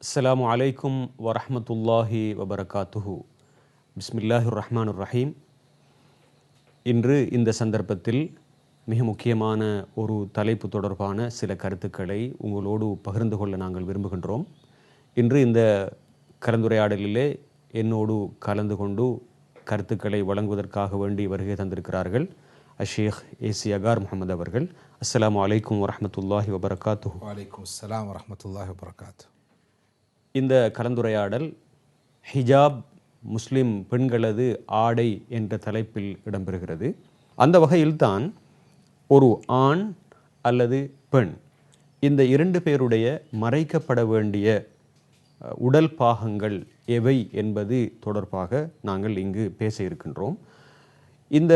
அஸ்லாம் அலைக்கும் வரஹ்மத்துல்லாஹி வபரகாத்துஹு பிஸ்மில்லாஹு ரஹ்மான் ரஹீம் இன்று இந்த சந்தர்ப்பத்தில் மிக முக்கியமான ஒரு தலைப்பு தொடர்பான சில கருத்துக்களை உங்களோடு பகிர்ந்து கொள்ள நாங்கள் விரும்புகின்றோம். இன்று இந்த கலந்துரையாடலிலே என்னோடு கலந்து கொண்டு கருத்துக்களை வழங்குவதற்காக வேண்டி வருகை தந்திருக்கிறார்கள் அஷேக் ஏசி அகார் முகமது அவர்கள். அஸ்லாம் அலைக்கும் வரமத்துல்லாஹி வபரகாத்துஹு. வலைக்கும் அஸ்லாம் வரமத்துல்லாஹி வபரகாத்து இந்த கலந்துரையாடல் ஹிஜாப் முஸ்லிம் பெண்களது ஆடை என்ற தலைப்பில் இடம்பெறுகிறது. அந்த வகையில்தான் ஒரு ஆண் அல்லது பெண் இந்த இரண்டு பேருடைய மறைக்கப்பட வேண்டிய உடல் பாகங்கள் எவை என்பது தொடர்பாக நாங்கள் இங்கு பேச இருக்கின்றோம். இந்த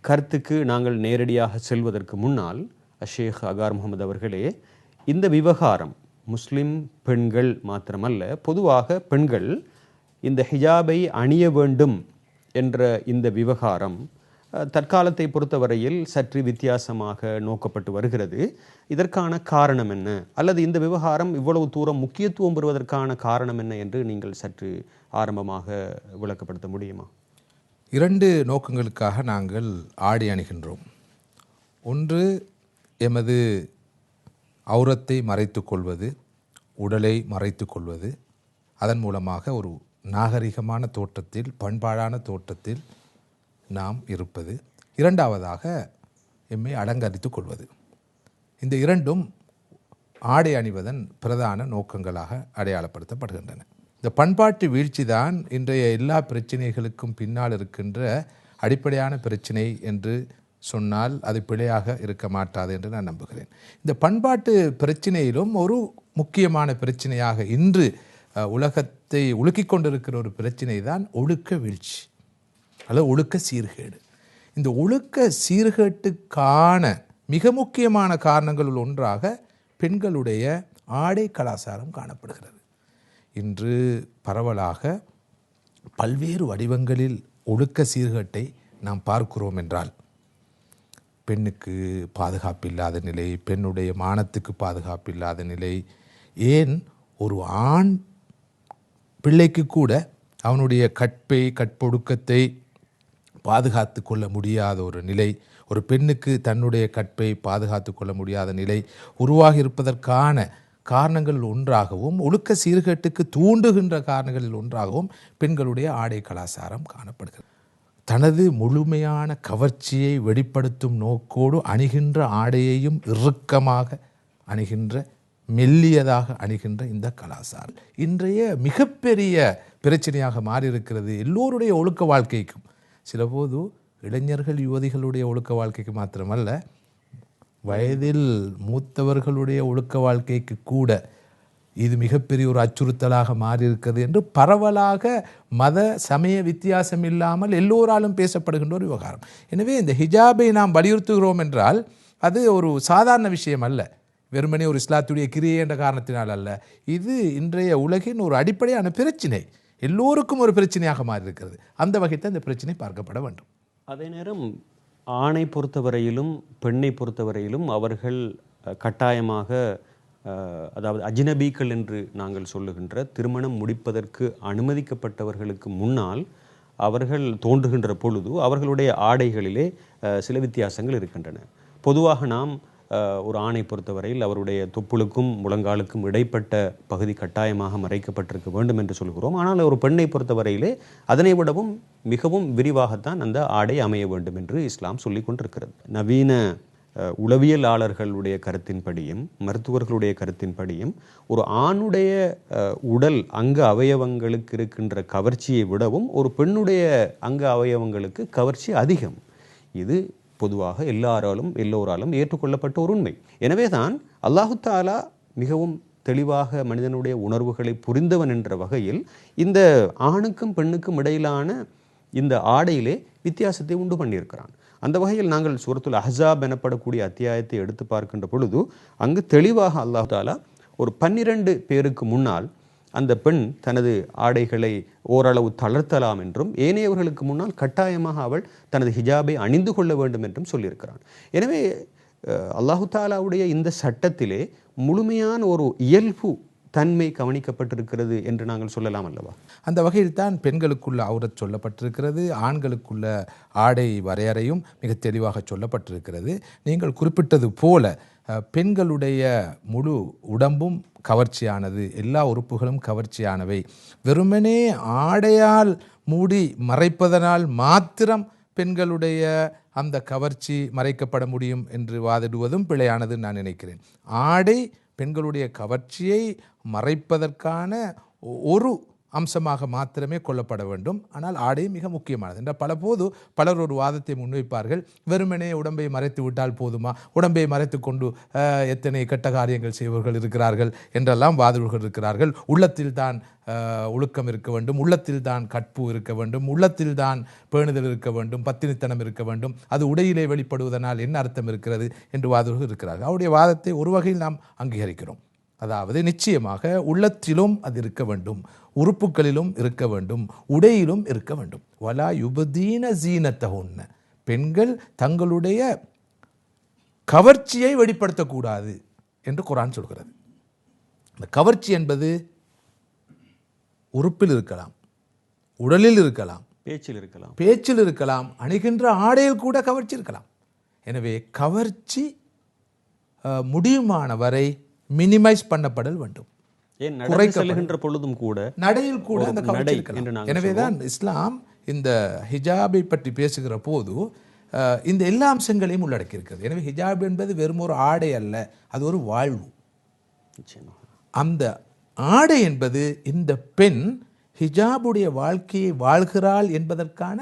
கருத்துக்கு நாங்கள் நேரடியாக செல்வதற்கு முன்னால் அஷேக் அகார் முகமது அவர்களே இந்த விவகாரம் முஸ்லிம் பெண்கள் மாத்திரமல்ல பொதுவாக பெண்கள் இந்த ஹிஜாபை அணிய வேண்டும் என்ற இந்த விவகாரம் தற்காலத்தை பொறுத்தவரையில் சற்று வித்தியாசமாக நோக்கப்பட்டு வருகிறது. இதற்கான காரணம் என்ன? அல்லது இந்த விவகாரம் இவ்வளவு தூரம் முக்கியத்துவம் பெறுவதற்கான காரணம் என்ன என்று நீங்கள் சற்று ஆரம்பமாக விளக்கப்படுத்த முடியுமா? இரண்டு நோக்கங்களுக்காக நாங்கள் ஆடை அணிகின்றோம். ஒன்று எமது அவுரத்தை மறைத்து கொள்வது. உடலை மறைத்து கொள்வது அதன் மூலமாக ஒரு நாகரிகமான தோற்றத்தில் பண்பாடான தோற்றத்தில் நாம் இருப்பது. இரண்டாவதாக எம்மை அலங்கரித்துக் கொள்வது. இந்த இரண்டும் ஆடை அணிவதன் பிரதான நோக்கங்களாக அடையாளப்படுத்தப்படுகின்றன. இந்த பண்பாட்டு வீழ்ச்சி தான் இன்றைய எல்லா பிரச்சனைகளுக்கும் பின்னால் இருக்கின்ற அடிப்படையான பிரச்சினை என்று சொன்னால் அது பிழையாக இருக்க மாட்டாது என்று நான் நம்புகிறேன். இந்த பண்பாட்டு பிரச்சனையிலும் ஒரு முக்கியமான பிரச்சனையாக இன்று உலகத்தை உலுக்கிக் கொண்டிருக்கிற ஒரு பிரச்சனை தான் ஒழுக்க வீழ்ச்சி. அல்லது ஒழுக்க சீர்கேடு. இந்த ஒழுக்க சீர்கேட்டுக்கான மிக முக்கியமான காரணங்களுள் ஒன்றாக பெண்களுடைய ஆடை கலாச்சாரம் காணப்படுகிறது. இன்று பரவலாக பல்வேறு வடிவங்களில் ஒழுக்க சீர்கேட்டை நாம் பார்க்கிறோம் என்றால் பெண்ணுக்கு பாதுகாப்பு இல்லாத நிலை பெண்ணுடைய மானத்துக்கு பாதுகாப்பு இல்லாத நிலை. ஏன்? ஒரு ஆண் பிள்ளைக்கு கூட அவனுடைய கற்பை கற்பொடுக்கத்தை பாதுகாத்து கொள்ள முடியாத ஒரு நிலை ஒரு பெண்ணுக்கு தன்னுடைய கற்பை பாதுகாத்து கொள்ள முடியாத நிலை உருவாகி இருப்பதற்கான காரணங்களில் ஒன்றாகவும் ஒழுக்க சீர்கேட்டுக்கு தூண்டுகின்ற காரணங்களில் ஒன்றாகவும் பெண்களுடைய ஆடை கலாச்சாரம் காணப்படுகிறது. தனது முழுமையான கவர்ச்சியை வெளிப்படுத்தும் நோக்கோடு அணிகின்ற ஆடையையும் இறுக்கமாக அணிகின்ற மெல்லியதாக அணிகின்ற இந்த கலாசார். இன்றைய மிகப்பெரிய பிரச்சனையாக மாறியிருக்கிறது எல்லோருடைய ஒழுக்க வாழ்க்கைக்கும். சிலபோது இளைஞர்கள் யுவதிகளுடைய ஒழுக்க வாழ்க்கைக்கு மாத்திரமல்ல வயதில் மூத்தவர்களுடைய ஒழுக்க வாழ்க்கைக்கு கூட இது மிகப்பெரிய ஒரு அச்சுறுத்தலாக மாறியிருக்கிறது என்று பரவலாக மத சமய வித்தியாசம் இல்லாமல் எல்லோராலும் பேசப்படுகின்ற ஒரு விவகாரம். எனவே இந்த ஹிஜாபை நாம் வலியுறுத்துகிறோம் என்றால் அது ஒரு சாதாரண விஷயம் அல்ல. வெறுமனே ஒரு இஸ்லாத்துடைய கிரியை என்ற காரணத்தினால் அல்ல. இது இன்றைய உலகின் ஒரு அடிப்படையான பிரச்சினை. எல்லோருக்கும் ஒரு பிரச்சனையாக மாறியிருக்கிறது. அந்த வகையில் இந்த பிரச்சனை பார்க்கப்பட வேண்டும். அதே நேரம் ஆணை பொறுத்தவரையிலும் பெண்ணை பொறுத்தவரையிலும் அவர்கள் கட்டாயமாக அதாவது அஜ்னபீக்கள் என்று நாங்கள் சொல்லுகின்ற திருமணம் முடிப்பதற்கு அனுமதிக்கப்பட்டவர்களுக்கு முன்னால் அவர்கள் தோன்றுகின்ற பொழுது அவர்களுடைய ஆடைகளிலே சில வித்தியாசங்கள் இருக்கின்றன. பொதுவாக நாம் ஒரு ஆணை பொறுத்தவரையில் அவருடைய தொப்புளுக்கும் முழங்காலுக்கும் இடைப்பட்ட பகுதி கட்டாயமாக மறைக்கப்பட்டிருக்க வேண்டும் என்று சொல்கிறோம். ஆனால் ஒரு பெண்ணை பொறுத்தவரையிலே அதனை விடவும் மிகவும் விரிவாகத்தான் அந்த ஆடை அமைய வேண்டும் என்று இஸ்லாம் சொல்லிக் கொண்டிருக்கிறது. நவீன உளவியலாளர்களுடைய கருத்தின்படியும் மருத்துவர்களுடைய கருத்தின்படியும் ஒரு ஆணுடைய உடல் அங்க அவயவங்களுக்கு இருக்கின்ற கவர்ச்சியை விடவும் ஒரு பெண்ணுடைய அங்க அவயவங்களுக்கு கவர்ச்சி அதிகம். இது பொதுவாக எல்லாராலும் எல்லோராலும் ஏற்றுக்கொள்ளப்பட்ட ஒரு உண்மை. எனவே தான் அல்லாஹு தாலா மிகவும் தெளிவாக மனிதனுடைய உணர்வுகளை புரிந்தவன் என்ற வகையில் இந்த ஆணுக்கும் பெண்ணுக்கும் இடையிலான இந்த ஆடையிலே வித்தியாசத்தை உண்டு பண்ணியிருக்கிறான். அந்த வகையில் நாங்கள் சூரத்துல் அஹாப் எனப்படக்கூடிய அத்தியாயத்தை எடுத்து பார்க்கின்ற பொழுது அங்கு தெளிவாக அல்லாஹ் தாலா ஒரு பன்னிரண்டு பேருக்கு முன்னால் அந்த பெண் தனது ஆடைகளை ஓரளவு தளர்த்தலாம் என்றும் ஏனையவர்களுக்கு முன்னால் கட்டாயமாக அவள் தனது ஹிஜாபை அணிந்து கொள்ள வேண்டும் என்றும் சொல்லியிருக்கிறான். எனவே அல்லாஹு தாலாவுடைய இந்த சட்டத்திலே முழுமையான ஒரு இயல்பு தன்மை கவனிக்கப்பட்டிருக்கிறது என்று நாங்கள் சொல்லலாம் அல்லவா? அந்த வகையில் தான் பெண்களுக்குள்ள அவுரத் சொல்லப்பட்டிருக்கிறது ஆண்களுக்குள்ள ஆடை வரையறையும் மிக தெளிவாக சொல்லப்பட்டிருக்கிறது. நீங்கள் குறிப்பிட்டது போல பெண்களுடைய முழு உடம்பும் கவர்ச்சியானது எல்லா உறுப்புகளும் கவர்ச்சியானவை. வெறுமனே ஆடையால் மூடி மறைப்பதனால் மாத்திரம் பெண்களுடைய அந்த கவர்ச்சி மறைக்கப்பட முடியும் என்று வாதிடுவதும் பிழையானது நான் நினைக்கிறேன். ஆடை பெண்களுடைய கவர்ச்சியை மறைப்பதற்கான ஒரு அம்சமாக மாத்திரமே கொள்ளப்பட வேண்டும். ஆனால் ஆடை மிக முக்கியமானது. என்ற பலபோது பலர் ஒரு வாதத்தை முன்வைப்பார்கள். வெறுமனே உடம்பை மறைத்து விட்டால் போதுமா? உடம்பை மறைத்து கொண்டு எத்தனை கெட்ட காரியங்கள் செய்பவர்கள் இருக்கிறார்கள்? என்றெல்லாம் வாதிடுகள் இருக்கிறார்கள். உள்ளத்தில் தான் ஒழுக்கம் இருக்க வேண்டும். உள்ளத்தில் தான் கற்பு இருக்க வேண்டும். உள்ளத்தில் தான் பேணுதல் இருக்க வேண்டும். பத்தினித்தனம் இருக்க வேண்டும். அது உடையிலே வெளிப்படுவதனால் என்ன அர்த்தம் இருக்கிறது? என்று வாதிடுகள் இருக்கிறார்கள். அவருடைய வாதத்தை ஒரு வகையில் நாம் அங்கீகரிக்கிறோம். அதாவது நிச்சயமாக உள்ளத்திலும் அது இருக்க வேண்டும் உறுப்புகளிலும் இருக்க வேண்டும் உடையிலும் இருக்க வேண்டும். வலா யுபதீன ஜீனத்தகுன்ன பெண்கள் தங்களுடைய கவர்ச்சியை வெளிப்படுத்தக்கூடாது என்று குரான் சொல்கிறது. இந்த கவர்ச்சி என்பது உறுப்பில் இருக்கலாம் உடலில் இருக்கலாம் பேச்சில் இருக்கலாம். பேச்சில் இருக்கலாம் அணிகின்ற ஆடையில் கூட கவர்ச்சி இருக்கலாம். எனவே கவர்ச்சி முடியுமான வரை மினிமைஸ் பண்ணப்படல் வேண்டும். செல்கின்ற பொழுதும் கூட நடையில் கூட அந்த நாங்கள் எனவேதான் இஸ்லாம் இந்த ஹிஜாபை பற்றி பேசுகிற போது இந்த எல்லா அம்சங்களையும் உள்ளடக்கி இருக்கிறது எனவே ஹிஜாப் என்பது வெறும் ஒரு ஆடை அல்ல அது ஒரு வாழ்வு. அந்த ஆடை என்பது இந்த பெண் ஹிஜாபுடைய வாழ்க்கையை வாழ்கிறாள் என்பதற்கான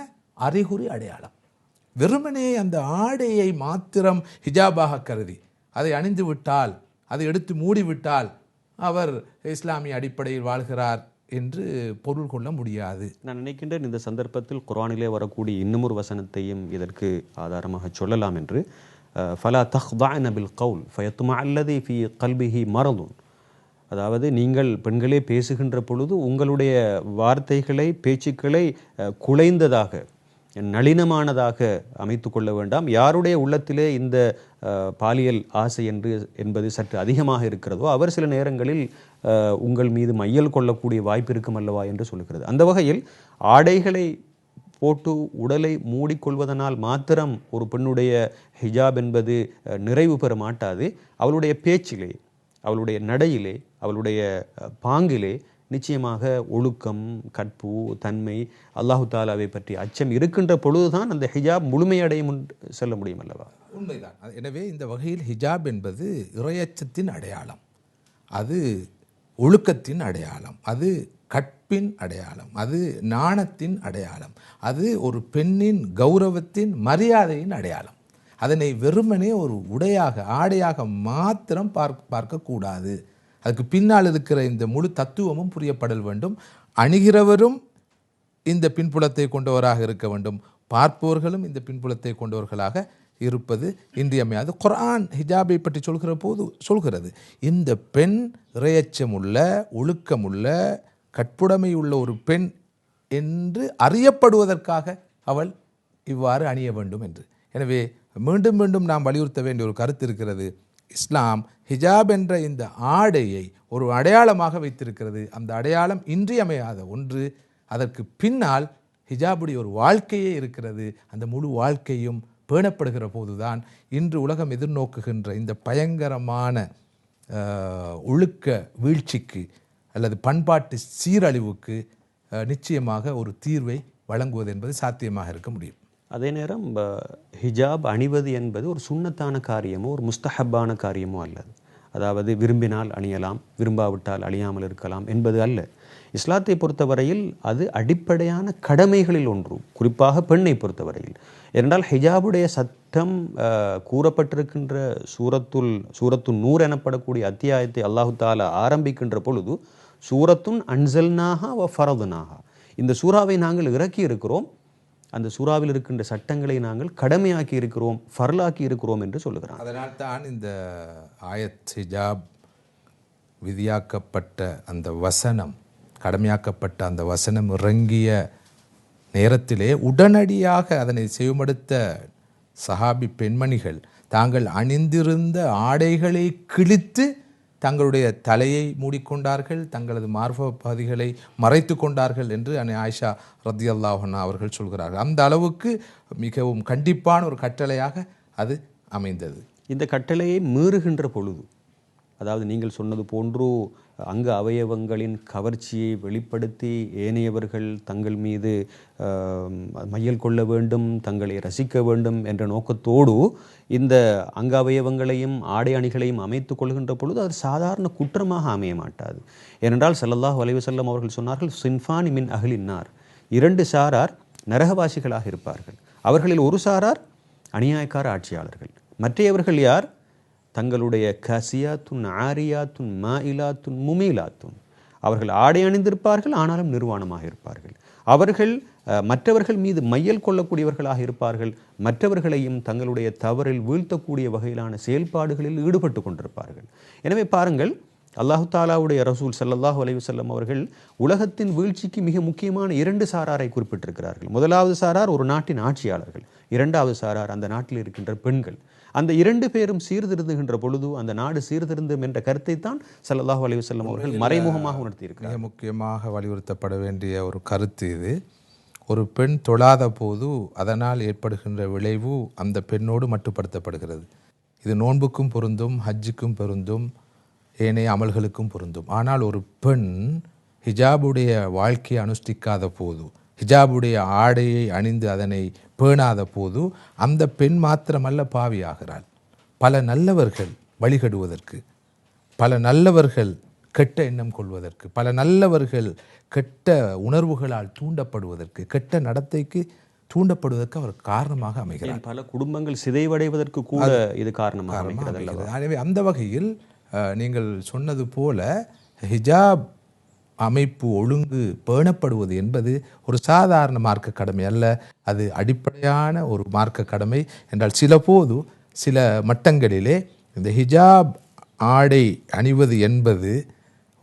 அறிகுறி அடையாளம். வெறுமனே அந்த ஆடையை மாத்திரம் ஹிஜாபாக கருதி அதை அணிந்து விட்டால் அதை எடுத்து மூடிவிட்டால் அவர் இஸ்லாமிய அடிப்படையில் வாழ்கிறார் என்று பொருள் கொள்ள முடியாது. நான் நினைக்கின்றேன் இந்த சந்தர்ப்பத்தில் குரானிலே வரக்கூடிய இன்னுமொரு வசனத்தையும் இதற்கு ஆதாரமாக சொல்லலாம் என்று ஃபலா தஹ்தான பில் கவுல் ஃபயத்துமா அல்லது ஃபி கல்பிஹி மரதுன். அதாவது நீங்கள் பெண்களே பேசுகின்ற பொழுது உங்களுடைய வார்த்தைகளை பேச்சுக்களை குலைந்ததாக நளினமானதாக அமைத்து கொள்ள வேண்டாம். யாருடைய உள்ளத்திலே இந்த பாலியல் ஆசை என்று என்பது சற்று அதிகமாக இருக்கிறதோ அவர் சில நேரங்களில் உங்கள் மீது மையல் கொள்ளக்கூடிய வாய்ப்பு இருக்கும் அல்லவா என்று சொல்லுகிறது. அந்த வகையில் ஆடைகளை போட்டு உடலை மூடிக்கொள்வதனால் மாத்திரம் ஒரு பெண்ணுடைய ஹிஜாப் என்பது நிறைவு பெற மாட்டாது. அவளுடைய பேச்சிலே அவளுடைய நடையிலே அவளுடைய பாங்கிலே நிச்சயமாக ஒழுக்கம் கற்பு தன்மை அல்லாஹு தாலாவை பற்றி அச்சம் இருக்கின்ற பொழுதுதான் அந்த ஹிஜாப் முழுமையடையும் சொல்ல முடியும் அல்லவா? உண்மைதான். எனவே இந்த வகையில் ஹிஜாப் என்பது இறையச்சத்தின் அடையாளம். அது ஒழுக்கத்தின் அடையாளம். அது கற்பின் அடையாளம். அது நாணத்தின் அடையாளம். அது ஒரு பெண்ணின் கௌரவத்தின் மரியாதையின் அடையாளம். அதனை வெறுமனே ஒரு உடையாக ஆடையாக மாத்திரம் பார்க்க பார்க்கக்கூடாது. அதுக்கு பின்னால் இருக்கிற இந்த முழு தத்துவமும் புரியப்படல் வேண்டும். அணுகிறவரும் இந்த பின்புலத்தை கொண்டவராக இருக்க வேண்டும். பார்ப்பவர்களும் இந்த பின்புலத்தை கொண்டவர்களாக இருப்பது இன்றியமையாது குரான் ஹிஜாபை பற்றி சொல்கிற போது சொல்கிறது. இந்த பெண் இறையச்சமுள்ள ஒழுக்கமுள்ள கற்புடைமை உள்ள ஒரு பெண் என்று அறியப்படுவதற்காக அவள் இவ்வாறு அணிய வேண்டும் என்று. எனவே மீண்டும் மீண்டும் நாம் வலியுறுத்த வேண்டிய ஒரு கருத்து இருக்கிறது. இஸ்லாம் ஹிஜாப் என்ற இந்த ஆடையை ஒரு அடையாளமாக வைத்திருக்கிறது. அந்த அடையாளம் இன்றியமையாத ஒன்று. அதற்கு பின்னால் ஹிஜாபுடைய ஒரு வாழ்க்கையே இருக்கிறது. அந்த முழு வாழ்க்கையும் பேணப்படுகிற போதுதான் இன்று உலகம் எதிர்நோக்குகின்ற இந்த பயங்கரமான ஒழுக்க வீழ்ச்சிக்கு அல்லது பண்பாட்டு சீரழிவுக்கு நிச்சயமாக ஒரு தீர்வை வழங்குவது என்பது சாத்தியமாக இருக்க முடியும். அதே நேரம் ஹிஜாப் அணிவது என்பது ஒரு சுண்ணத்தான காரியமோ ஒரு முஸ்தஹப்பான காரியமோ அல்லது அதாவது விரும்பினால் அணியலாம் விரும்பாவிட்டால் அணியாமல் இருக்கலாம் என்பது அல்ல. இஸ்லாத்தை பொறுத்தவரையில் அது அடிப்படையான கடமைகளில் ஒன்று குறிப்பாக பெண்ணை பொறுத்தவரையில். ஏனென்றால் ஹிஜாபுடைய சட்டம் கூறப்பட்டிருக்கின்ற சூரத்துல் சூரத்து நூர் எனப்படக்கூடிய அத்தியாயத்தை அல்லாஹு தாலா ஆரம்பிக்கின்ற பொழுது சூரத்துன் அன்சல்னாகா வ ஃபரதுனாஹா. இந்த சூறாவை நாங்கள் இறக்கி இருக்கிறோம் அந்த சூறாவில் இருக்கின்ற சட்டங்களை நாங்கள் கடமையாக்கி இருக்கிறோம் ஃபர்லாக்கி இருக்கிறோம் என்று சொல்லுகிறான். அதனால் தான் இந்த ஆயத் ஹிஜாப் விதியாக்கப்பட்ட அந்த வசனம் கடமையாக்கப்பட்ட அந்த வசனம் இறங்கிய நேரத்திலே உடனடியாக அதனை செய்யுமடுத்த சஹாபி பெண்மணிகள் தாங்கள் அணிந்திருந்த ஆடைகளை கிழித்து தங்களுடைய தலையை மூடிக்கொண்டார்கள் தங்களது மார்ப பகுதிகளை மறைத்து கொண்டார்கள் என்று அன்னை ஆயிஷா ரத்தியல்லாஹன்னா அவர்கள் சொல்கிறார்கள். அந்த அளவுக்கு மிகவும் கண்டிப்பான ஒரு கட்டளையாக அது அமைந்தது. இந்த கட்டளையை மீறுகின்ற பொழுது அதாவது நீங்கள் சொன்னது போன்று அங்க அவயவங்களின் கவர்ச்சியை வெளிப்படுத்தி ஏனையவர்கள் தங்கள் மீது மையல் கொள்ள வேண்டும் தங்களை ரசிக்க வேண்டும் என்ற நோக்கத்தோடு இந்த அங்க அவயவங்களையும் ஆடை அணிகளையும் அமைத்துக் கொள்கின்ற பொழுது அது சாதாரண குற்றமாக அமைய மாட்டாது. ஏனென்றால் செல்லல்லாஹ் வலைவு வஸல்லம் அவர்கள் சொன்னார்கள் சின்ஃபானி மின் அகலின்னார் இரண்டு சாரார் நரகவாசிகளாக இருப்பார்கள். அவர்களில் ஒரு சாரார் அநியாயக்கார ஆட்சியாளர்கள். மற்றையவர்கள் யார்? தங்களுடைய கசியாத்துன் ஆரியாத்துன் மாயிலாத்துன் முமீலாத்துன். அவர்கள் ஆடை அணிந்திருப்பார்கள் ஆனாலும் நிர்வாணமாக இருப்பார்கள். அவர்கள் மற்றவர்கள் மீது மையல் கொள்ளக்கூடியவர்களாக இருப்பார்கள். மற்றவர்களையும் தங்களுடைய தவறில் வீழ்த்தக்கூடிய வகையிலான செயல்பாடுகளில் ஈடுபட்டு கொண்டிருப்பார்கள். எனவே பாருங்கள் அல்லாஹு தாலாவுடைய ரசூல் சல்லாஹூ அலைஹி வஸல்லம் அவர்கள் உலகத்தின் வீழ்ச்சிக்கு மிக முக்கியமான இரண்டு சாராரை குறிப்பிட்டிருக்கிறார்கள். முதலாவது சாரார் ஒரு நாட்டின் ஆட்சியாளர்கள் இரண்டாவது சாரார் அந்த நாட்டில் இருக்கின்ற பெண்கள். அந்த இரண்டு பேரும் சீர்திருந்துகின்ற பொழுது அந்த நாடு சீர்திருந்தும் என்ற கருத்தை தான் ஸல்லல்லாஹு அலைஹி வஸல்லம் அவர்கள் மறைமுகமாக உணர்த்தியிருக்கிறார். மிக முக்கியமாக வலியுறுத்தப்பட வேண்டிய ஒரு கருத்து இது. ஒரு பெண் தொழாத போது அதனால் ஏற்படுகின்ற விளைவு அந்த பெண்ணோடு மட்டுப்படுத்தப்படுகிறது. இது நோன்புக்கும் பொருந்தும் ஹஜ்ஜுக்கும் பொருந்தும் ஏனைய அமல்களுக்கும் பொருந்தும். ஆனால் ஒரு பெண் ஹிஜாபுடைய வாழ்க்கையை அனுஷ்டிக்காத போது ஹிஜாபுடைய ஆடையை அணிந்து அதனை பேணாத போது அந்த பெண் மாத்திரமல்ல பாவியாகிறாள். பல நல்லவர்கள் வழிகடுவதற்கு பல நல்லவர்கள் கெட்ட எண்ணம் கொள்வதற்கு பல நல்லவர்கள் கெட்ட உணர்வுகளால் தூண்டப்படுவதற்கு கெட்ட நடத்தைக்கு தூண்டப்படுவதற்கு அவர் காரணமாக அமைகிறார். பல குடும்பங்கள் சிதைவடைவதற்கு கூட இது காரணமாக அமைகிறது. எனவே அந்த வகையில் நீங்கள் சொன்னது போல ஹிஜாப் அமைப்பு ஒழுங்கு பேணப்படுவது என்பது ஒரு சாதாரண மார்க்க கடமை அல்ல. அது அடிப்படையான ஒரு மார்க்க கடமை என்றால் சில போது சில மட்டங்களிலே இந்த ஹிஜாப் ஆடை அணிவது என்பது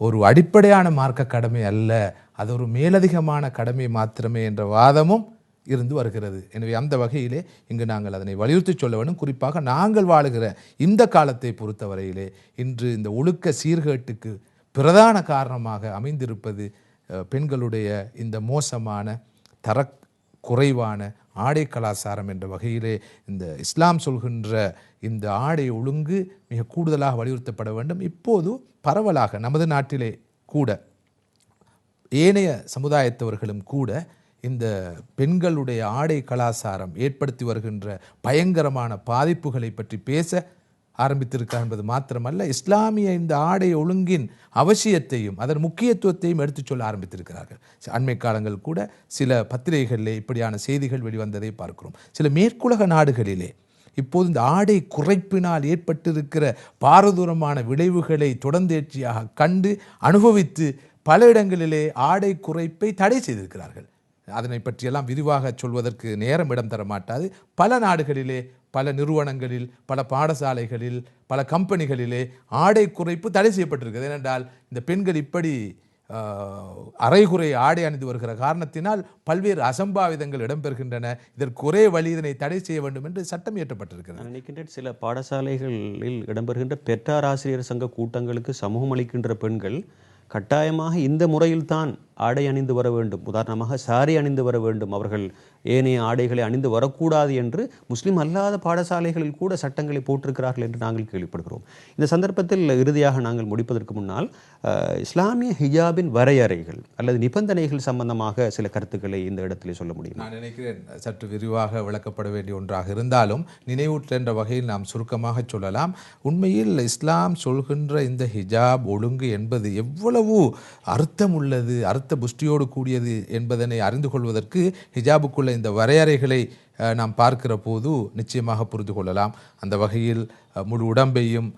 ஒரு அடிப்படையான மார்க்க கடமை அல்ல. அது ஒரு மேலதிகமான கடமை மாத்திரமே என்ற வாதமும் இருந்து வருகிறது. எனவே அந்த வகையிலே இங்கு நாங்கள் அதனை வலியுறுத்தி சொல்ல வேண்டும். குறிப்பாக நாங்கள் வாழுகிற இந்த காலத்தை பொறுத்தவரையிலே இன்று இந்த ஒழுக்க சீர்கேட்டுக்கு பிரதான காரணமாக அமைந்திருப்பது பெண்களுடைய இந்த மோசமான தர குறைவான ஆடை கலாச்சாரம் என்ற வகையிலே இந்த இஸ்லாம் சொல்கின்ற இந்த ஆடை ஒழுங்கு மிக கூடுதலாக வலியுறுத்தப்பட வேண்டும். இப்போது பரவலாக நமது நாட்டிலே கூட ஏனைய சமுதாயத்தவர்களும் கூட இந்த பெண்களுடைய ஆடை கலாச்சாரம் ஏற்படுத்தி வருகின்ற பயங்கரமான பாதிப்புகளை பற்றி பேச ஆரம்பித்திருக்கார் என்பது மாத்திரமல்ல இஸ்லாமிய இந்த ஆடை ஒழுங்கின் அவசியத்தையும் அதன் முக்கியத்துவத்தையும் எடுத்துச் சொல்ல ஆரம்பித்திருக்கிறார்கள். அண்மை காலங்கள் கூட சில பத்திரிகைகளிலே இப்படியான செய்திகள் வெளிவந்ததை பார்க்கிறோம். சில மேற்குலக நாடுகளிலே இப்போது இந்த ஆடை குறைப்பினால் ஏற்பட்டிருக்கிற பாரதூரமான விளைவுகளை தொடர்ந்தேற்றியாக கண்டு அனுபவித்து பல இடங்களிலே ஆடை குறைப்பை தடை செய்திருக்கிறார்கள். அதனை பற்றியெல்லாம் விரிவாக சொல்வதற்கு நேரம் இடம் தர மாட்டாது. பல நாடுகளிலே பல நிறுவனங்களில் பல பாடசாலைகளில் பல கம்பெனிகளிலே ஆடை குறைப்பு தடை செய்யப்பட்டிருக்கிறது. ஏனென்றால் இந்த பெண்கள் இப்படி அரைகுறை ஆடை அணிந்து வருகிற காரணத்தினால் பல்வேறு அசம்பாவிதங்கள் இடம்பெறுகின்றன. இதற்கு ஒரே வழி இதனை தடை செய்ய வேண்டும் என்று சட்டம் இயற்றப்பட்டிருக்கிறது. நினைக்கின்ற சில பாடசாலைகளில் இடம்பெறுகின்ற பெற்றார் ஆசிரியர் சங்க கூட்டங்களுக்கு சமூகம் அளிக்கின்ற பெண்கள் கட்டாயமாக இந்த முறையில்தான் ஆடை அணிந்து வர வேண்டும். உதாரணமாக சாரி அணிந்து வர வேண்டும். அவர்கள் ஏனைய ஆடைகளை அணிந்து வரக்கூடாது என்று முஸ்லிம் அல்லாத பாடசாலைகளில் கூட சட்டங்களை போட்டிருக்கிறார்கள் என்று நாங்கள் கேள்விப்படுகிறோம். இந்த சந்தர்ப்பத்தில் இறுதியாக நாங்கள் முடிப்பதற்கு முன்னால் இஸ்லாமிய ஹிஜாபின் வரையறைகள் அல்லது நிபந்தனைகள் சம்பந்தமாக சில கருத்துக்களை இந்த இடத்திலே சொல்ல முடியும்? நான் நினைக்கிறேன் சற்று விரிவாக விளக்கப்பட வேண்டிய ஒன்றாக இருந்தாலும் நினைவூட்டென்ற வகையில் நாம் சுருக்கமாக சொல்லலாம். உண்மையில் இஸ்லாம் சொல்கின்ற இந்த ஹிஜாப் ஒழுங்கு என்பது எவ்வளவு அர்த்தம் உள்ளது அர்த்தம் அர்த்த புஷ்டியோடு கூடியது என்பதனை அறிந்து கொள்வதற்கு ஹிஜாபுக்குள்ள இந்த வரையறைகளை நாம் பார்க்கிற போது நிச்சயமாக புரிந்து கொள்ளலாம். அந்த வகையில் முழு உடம்பையும்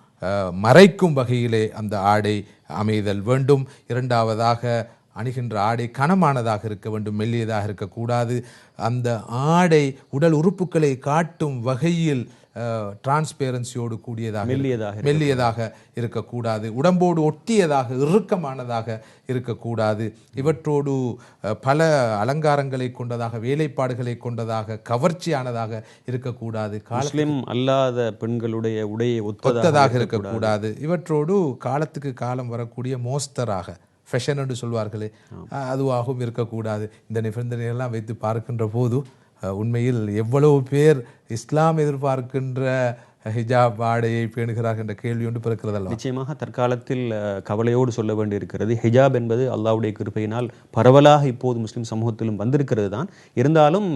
மறைக்கும் வகையிலே அந்த ஆடை அமைதல் வேண்டும். இரண்டாவதாக அணிகின்ற ஆடை கனமானதாக இருக்க வேண்டும் மெல்லியதாக இருக்கக்கூடாது. அந்த ஆடை உடல் உறுப்புகளை காட்டும் வகையில் டிரான்ஸ்பேரன்சியோடு கூடியதாக மெல்லியதாக மெல்லியதாக இருக்கக்கூடாது. உடம்போடு ஒட்டியதாக இறுக்கமானதாக இருக்கக்கூடாது. இவற்றோடு பல அலங்காரங்களை கொண்டதாக வேலைப்பாடுகளை கொண்டதாக கவர்ச்சியானதாக இருக்கக்கூடாது. முஸ்லிம் அல்லாத பெண்களுடைய உடையை ஒத்ததாக இருக்கக்கூடாது. இவற்றோடு காலத்துக்கு காலம் வரக்கூடிய மோஸ்தராக ஃபெஷன் என்று சொல்வார்களே. அதுவாகவும் இருக்கக்கூடாது. இந்த நிபந்தனைகள்லாம் வைத்து பார்க்கின்ற போது உண்மையில் எவ்வளவு பேர் இஸ்லாம் எதிர்பார்க்கின்ற ஹிஜாப் ஆடையை பேணுகிறார்கள் என்ற கேள்வி ஒன்று பிறக்கிறதல்ல நிச்சயமாக தற்காலத்தில் கவலையோடு சொல்ல வேண்டியிருக்கிறது. ஹிஜாப் என்பது அல்லாஹ்வுடைய கிருபையினால் பரவலாக இப்போது முஸ்லிம் சமூகத்திலும் வந்திருக்கிறது தான் இருந்தாலும்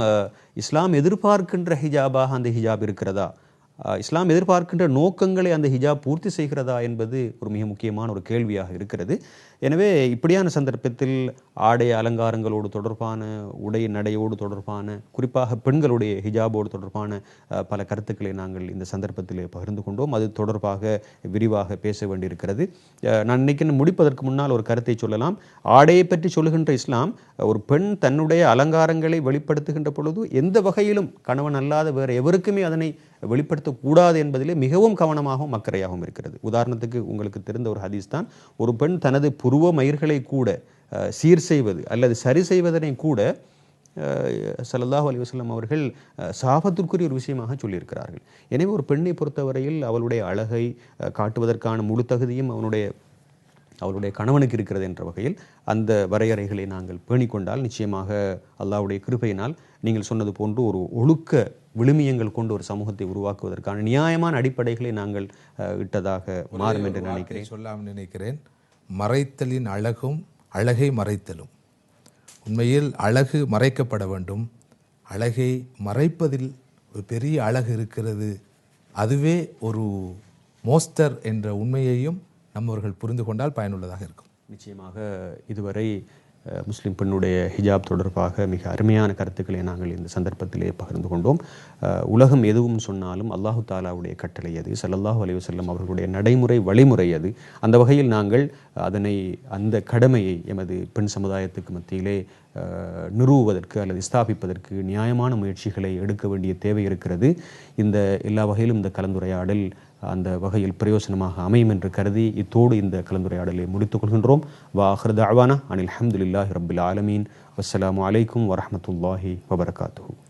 இஸ்லாம் எதிர்பார்க்கின்ற ஹிஜாபாக அந்த ஹிஜாப் இருக்கிறதா? இஸ்லாம் எதிர்பார்க்கின்ற நோக்கங்களை அந்த ஹிஜாப் பூர்த்தி செய்கிறதா என்பது ஒரு மிக முக்கியமான ஒரு கேள்வியாக இருக்கிறது. எனவே இப்படியான சந்தர்ப்பத்தில் ஆடை அலங்காரங்களோடு தொடர்பான உடை நடையோடு தொடர்பான குறிப்பாக பெண்களுடைய ஹிஜாபோடு தொடர்பான பல கருத்துக்களை நாங்கள் இந்த சந்தர்ப்பத்தில் பகிர்ந்து கொண்டோம். அது தொடர்பாக விரிவாக பேச வேண்டியிருக்கிறது. நான் நினைக்கிறேன் முடிப்பதற்கு முன்னால் ஒரு கருத்தை சொல்லலாம். ஆடையை பற்றி சொல்லுகின்ற இஸ்லாம் ஒரு பெண் தன்னுடைய அலங்காரங்களை வெளிப்படுத்துகின்ற பொழுது எந்த வகையிலும் கணவன் அல்லாத வேறு எவருக்குமே அதனை வெளிப்படுத்தக்கூடாது என்பதிலே மிகவும் கவனமாகவும் அக்கறையாகவும் இருக்கிறது. உதாரணத்துக்கு உங்களுக்கு தெரிந்த ஒரு ஹதீஸ் தான் ஒரு பெண் தனது புருவ மயிர்களை கூட சீர் செய்வது அல்லது சரி செய்வதனை கூட சல்லல்லாஹு அலைஹி வஸல்லம் அவர்கள் சாபத்திற்குரிய ஒரு விஷயமாக சொல்லியிருக்கிறார்கள். எனவே ஒரு பெண்ணை பொறுத்தவரையில் அவளுடைய அழகை காட்டுவதற்கான முழு தகுதியும் அவனுடைய அவளுடைய கணவனுக்கு இருக்கிறது என்ற வகையில் அந்த வரையறைகளை நாங்கள் பேணிக்கொண்டால் நிச்சயமாக அல்லாஹ்வுடைய கிருபையினால் நீங்கள் சொன்னது போன்று ஒரு ஒழுக்க விழுமியங்கள் கொண்டு ஒரு சமூகத்தை உருவாக்குவதற்கான நியாயமான அடிப்படைகளை நாங்கள் இட்டதாக மாறும் என்று நினைக்கிறேன். சொல்லாமல் நினைக்கிறேன். மறைத்தலின் அழகும் அழகை மறைத்தலும். உண்மையில் அழகு மறைக்கப்பட வேண்டும். அழகை மறைப்பதில் ஒரு பெரிய அழகு இருக்கிறது. அதுவே ஒரு மோஸ்டர் என்ற உண்மையையும் நம்மவர்கள் புரிந்து கொண்டால் பயனுள்ளதாக இருக்கும். நிச்சயமாக இதுவரை முஸ்லீம் பெண்ணுடைய ஹிஜாப் தொடர்பாக மிக அருமையான கருத்துக்களை நாங்கள் இந்த சந்தர்ப்பத்திலே பகிர்ந்து கொண்டோம். உலகம் எதுவும் சொன்னாலும் அல்லாஹு தாலாவுடைய கட்டளை அது ஸல்லல்லாஹு அலைஹி வஸல்லம் அவர்களுடைய நடைமுறை வழிமுறை அது. அந்த வகையில் நாங்கள் அதனை அந்த கடமையை எமது பெண் சமுதாயத்துக்கு மத்தியிலே நிறுவுவதற்கு அல்லது ஸ்தாபிப்பதற்கு நியாயமான முயற்சிகளை எடுக்க வேண்டிய தேவை இருக்கிறது. இந்த எல்லா வகையிலும் இந்த கலந்துரையாடல் அந்த வகையில் பிரயோசனமாக அமையும் என்று கருதி இத்தோடு இந்த கலந்துரையாடலை முடித்துக் கொள்கின்றோம். வாஹர் தாவானா அனில் அஹமதுல்லாஹி ரபுல் ஆலமீன். வஸ்ஸலாமு அலைக்கும் வரமத்துல்லாஹி வபரகாத்துஹு.